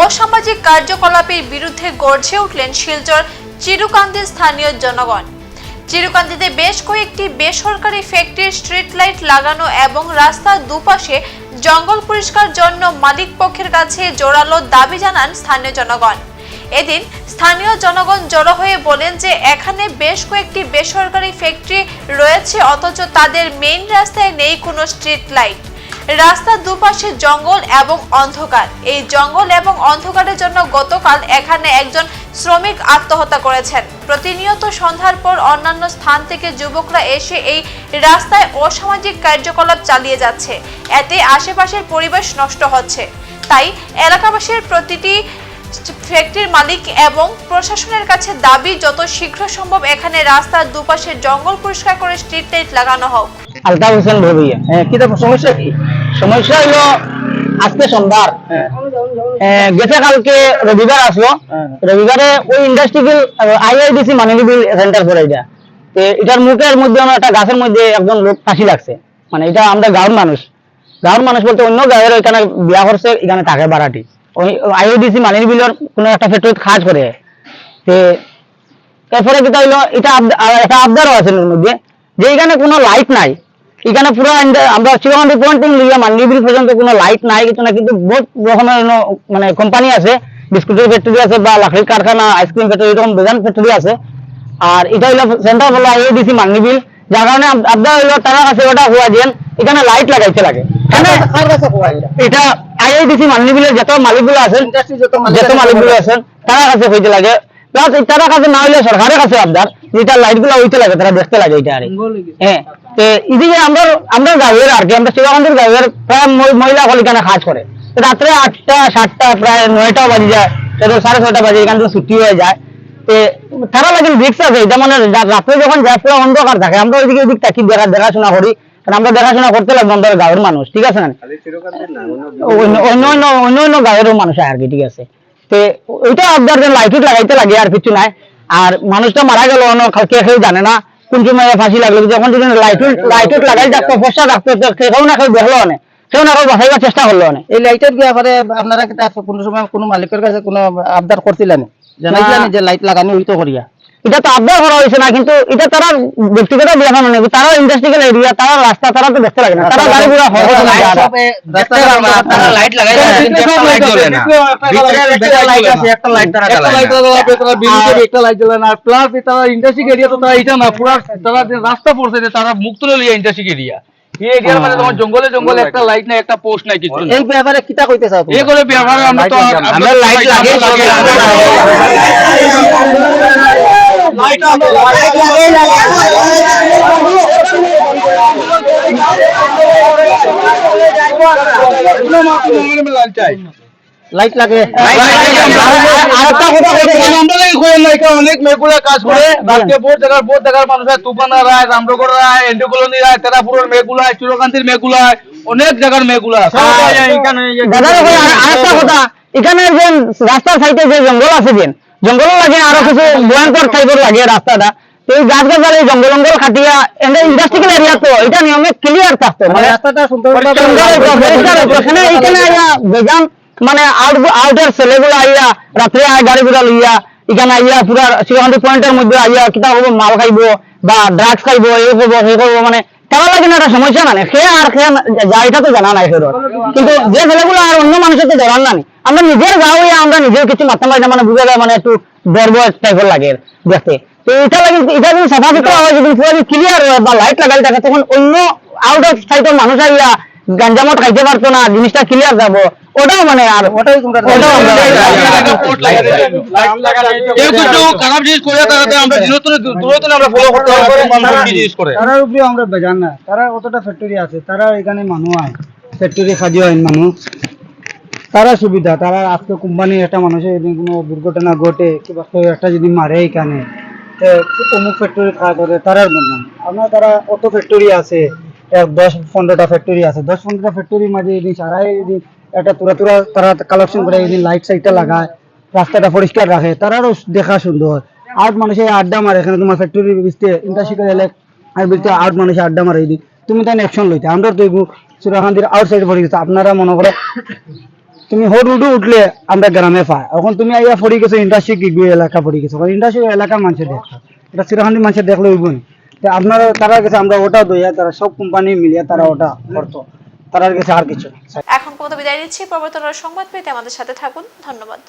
অসামাজিক কার্যকলাপের বিরুদ্ধে গর্জে উঠলেন শিলচর চিরুকান্দির স্থানীয় জনগণ। চিরুকান্দিতে বেশ কয়েকটি বেসরকারি ফ্যাক্টরির স্ট্রিট লাইট লাগানো এবং রাস্তার দুপাশে জঙ্গল পরিষ্কার জন্য মালিক পক্ষের কাছে জোরালো দাবি জানান স্থানীয় জনগণ। এদিন স্থানীয় জনগণ জড়ো হয়ে বলেন যে এখানে বেশ কয়েকটি বেসরকারি ফ্যাক্টরি রয়েছে, অথচ তাদের মেইন রাস্তায় নেই কোনো স্ট্রিট লাইট রাস্তার দুপাশে জঙ্গল এবং অন্ধকার। এই জঙ্গল এবং অন্ধকারের জন্য গতকাল এখানে একজন শ্রমিক আত্মহত্যা করেছেন। প্রতিনিয়ত সন্ধ্যার পর অন্যান্য স্থান থেকে যুবকরা এসে এই রাস্তায় অসামাজিক কার্যকলাপ চালিয়ে যাচ্ছে। এতে আশেপাশের পরিবেশ নষ্ট হচ্ছে। তাই এলাকাবাসীর প্রতিটি ফ্যাক্টরির মালিক এবং প্রশাসনের কাছে দাবি যত শীঘ্র সম্ভব এখানে রাস্তার দুপাশে জঙ্গল পরিষ্কার করে স্ট্রিট লাইট লাগানো হোক। আলতাফ হোসেন ভবিয়া হ্যাঁ কি তারপর সমস্যা কি? সমস্যা হলো আজকে সোমবার হ্যাঁ। গেছে কালকে রবিবার আসলো। হ্যাঁ। রবিবারে ওই ইন্ডাস্ট্রিয়াল আইআইডিসি মানিলিবিল সেন্টার এটা। এটার মুখের মধ্যে আমার একটা গাছের মধ্যে একজন লোক ফাঁসি লাগছে। মানে এটা আমরা গাঁওর মানুষ। গাঁওর মানুষ বলতে অন্য গাঁয়ের ওইখানে বিয়া করছে এখানে থাকে বাড়াটি ওই আইআইডিসি মানিলিবিলের কোনো একটা ফ্যাক্টরিতে কাজ করে। তে এরপরে যেটা হইল এটা একটা আবদারও আছে মধ্যে। যে এখানে কোনো লাইট নাই। এখানে পুরো আমরা চিরকান্দি পয়েন্টিং লিয়া মান্ডিবিল পর্যন্ত কোনো লাইট নাই কিছু না কিন্তু বহুত রকমের মানে কোম্পানি আছে। বিস্কুটের ফ্যাক্টরি আছে বা লাকড়ির কারখানা আইসক্রিম ফ্যাক্টরি এরকম বেজান ফ্যাক্টরি আছে। আর এটা হইল সেন্টার বলো আইএডিসি মান্ডিবিল যার কারণে আবদার হইল তারা কাছে ওটা হওয়া যেন এখানে লাইট লাগাইতে লাগে। এটা আইআইডিসি মান্ডিবিলের যত মালিকগুলো আছেন যত মালিক যত আছে, মালিকগুলো আছেন তারা কাছে হইতে লাগে। প্লাস তারা কাছে না হইলে সরকারের কাছে আবদার। যেটা লাইটগুলো হইতে লাগে তারা দেখতে লাগে এটা আর। হ্যাঁ তো এদিকে আমরা আমরা গাঁয়ের আর কি আমরা শিবাকান্তের গাঁয়ের প্রায় মহিলা হল কাজ করে। রাত্রে আটটা সাতটা প্রায় নয়টাও বাজে যায়। সেটা সাড়ে ছয়টা বাজে এখান থেকে ছুটি হয়ে যায়। তো তারা লাগে রিক্স আছে এটা মানে রাত্রে যখন যায় পুরো অন্ধকার থাকে। আমরা ওইদিকে ওইদিক থাকি দেখা দেখাশোনা করি। কারণ আমরা দেখাশোনা করতে লাগবো আমরা গাঁয়ের মানুষ ঠিক আছে না? অন্য অন্য অন্য অন্য অন্য গাঁয়েরও মানুষ আর কি ঠিক আছে? তো ওইটা আপনার যে লাইট লাগাইতে লাগে, আর কিছু নাই। আর মানুষটা মারা গেল, অন্য কে কেউ জানে না। কোন সময় ফাঁসি লাগল, যখন যদি লাইট লাইট লাগাই ডাক্তার ফসা ডাক্তার কেউ না কেউ দেখল অনেক কেউ না কেউ বাঁচাইবার চেষ্টা করল অনেক এই লাইটের ব্যাপারে আপনারা কোনো সময় কোনো মালিকের কাছে কোনো আবদার করছিলেন? জানাইছিলেন যে লাইট লাগানি হইতো করিয়া? এটা তো আবদার করা হয়েছে না কিন্তু এটা তারা ব্যক্তিগত ব্যাপার মানে তারা ইন্ডাস্ট্রিয়াল এরিয়া তারা রাস্তা তারা তো দেখতে লাগে না। তারা গাড়ি ঘোড়া লাইট লাগাই লাইট না। একটা লাইট রাস্তা পড়ছে তারা মুক্ত লিয়া ইন্ডাস্ট্রিক এরিয়া। মানে তোমার জঙ্গলে জঙ্গলে একটা লাইট নাই একটা পোস্ট নাই কিছু নাই। এই ব্যাপারে কিতা কইতে চাও এই করে ব্যবহার আমরা তো আমরা লাইট লাগিয়ে লাইট লাগে। আরেকটা কথা বলতে আমরা লাগি। না এখানে অনেক মেয়েগুলা কাজ করে আজকে জায়গার জায়গার মানুষ তুফানা রায় রামনগর রায় এন্ডো কলোনি রায় তেরাপুরের মেয়েগুলা চুরকান্তির মেয়েগুলা অনেক জায়গার মেয়েগুলা দাদা আরেকটা কথা এখানে যে রাস্তার সাইডে যে জঙ্গল আছে জঙ্গল লাগে আরও কিছু ভয়ঙ্কর টাইপের লাগে রাস্তাটা এই গাছ গাছালি জঙ্গল জঙ্গল খাটিয়া এন্ড ইন্ডাস্ট্রিয়াল এরিয়া তো এটা নিয়মে ক্লিয়ার থাকতো মানে রাস্তাটা। এখানে এখানে আইয়া বেজান মানে আউট আউটের ছেলেগুলো আইয়া রাত্রে গাড়ি ঘোড়া লইয়া এখানে আইয়া পুরা শিবহান্ডি পয়েন্টের মধ্যে আইয়া কিতা হব মাল খাইবো বা ড্রাগস খাইবো এই করব সেই করব মানে তারা লাগে না একটা সমস্যা না সে আর সে তো জানা নাই সেরকম কিন্তু যে ছেলেগুলো আর অন্য মানুষের তো জানান না আমরা নিজের গাঁও আমরা নিজের কিছু মাথা মারি না মানে বুঝে যায় মানে একটু গর্ব টাইপের লাগে দেখতে। তো এটা লাগে এটা যদি সাফা সুতরা হয় যদি পুরো ক্লিয়ার হয় বা লাইট লাগাই থাকে তখন অন্য আউট অফ সাইডের মানুষ আইয়া গাঞ্জামত খাইতে পারতো না জিনিসটা ক্লিয়ার যাব। ওটাও মানে আর ওটাই তোমরা ওটাও আমরা কেউ কিছু খারাপ জিনিস করে তারা আমরা দূরতনে আমরা ফলো করতে পারব। মানুষ কি জিনিস করে তারার উপরে আমরা বেজান না। তারা অতটা ফ্যাক্টরি আছে? তারা এখানে মানুষ আয় ফ্যাক্টরি খাদ্য আইন মানুষ তারা সুবিধা। তারা আজকে কোম্পানির একটা মানুষের যদি কোনো দুর্ঘটনা ঘটে কিংবা কেউ একটা যদি মারে এখানে অমুক ফ্যাক্টরি খাওয়া করে তারার বদনাম আপনার তারা অত ফ্যাক্টরি আছে? দশ পনেরোটা ফ্যাক্টরি আছে। দশ পনেরোটা ফ্যাক্টরির মাঝে এদিন সারাই এদিন একটা তুরা তুরা তারা কালেকশন করে লাইট সাইটটা লাগায়, রাস্তাটা পরিষ্কার রাখে, তারারও দেখা সুন্দর। আট মানুষের আড্ডা মারে, এখানে তোমার ফ্যাক্টরি বিস্তে ইন্টারশিপ এলে আর বৃষ্টি আট মানুষে আড্ডা মারে দিন। তুমি তাই অ্যাকশন লইতে, আমরা তো সুরাখান্তির আউটসাইড পড়ে গেছে, আপনারা মনে করো তুমি হোট উঠু উঠলে আমরা গ্রামে পাই। এখন তুমি আইয়া পড়ে গেছো ইন্টারশিপ ইগুয়ে এলাকা পড়ে গেছো? ইন্টারশিপ এলাকার মানুষের দেখা, এটা সুরাখান্তির মানুষের দেখলে উঠবো আপনারা তারা গেছে, আমরা ওটা দইয়া, তারা সব কোম্পানি মিলিয়ে তারা ওটা করতো। তার আর কিছু এখন কোথাও বিদায় নিচ্ছি। পরবর্তী সংবাদ পেতে আমাদের সাথে থাকুন। ধন্যবাদ।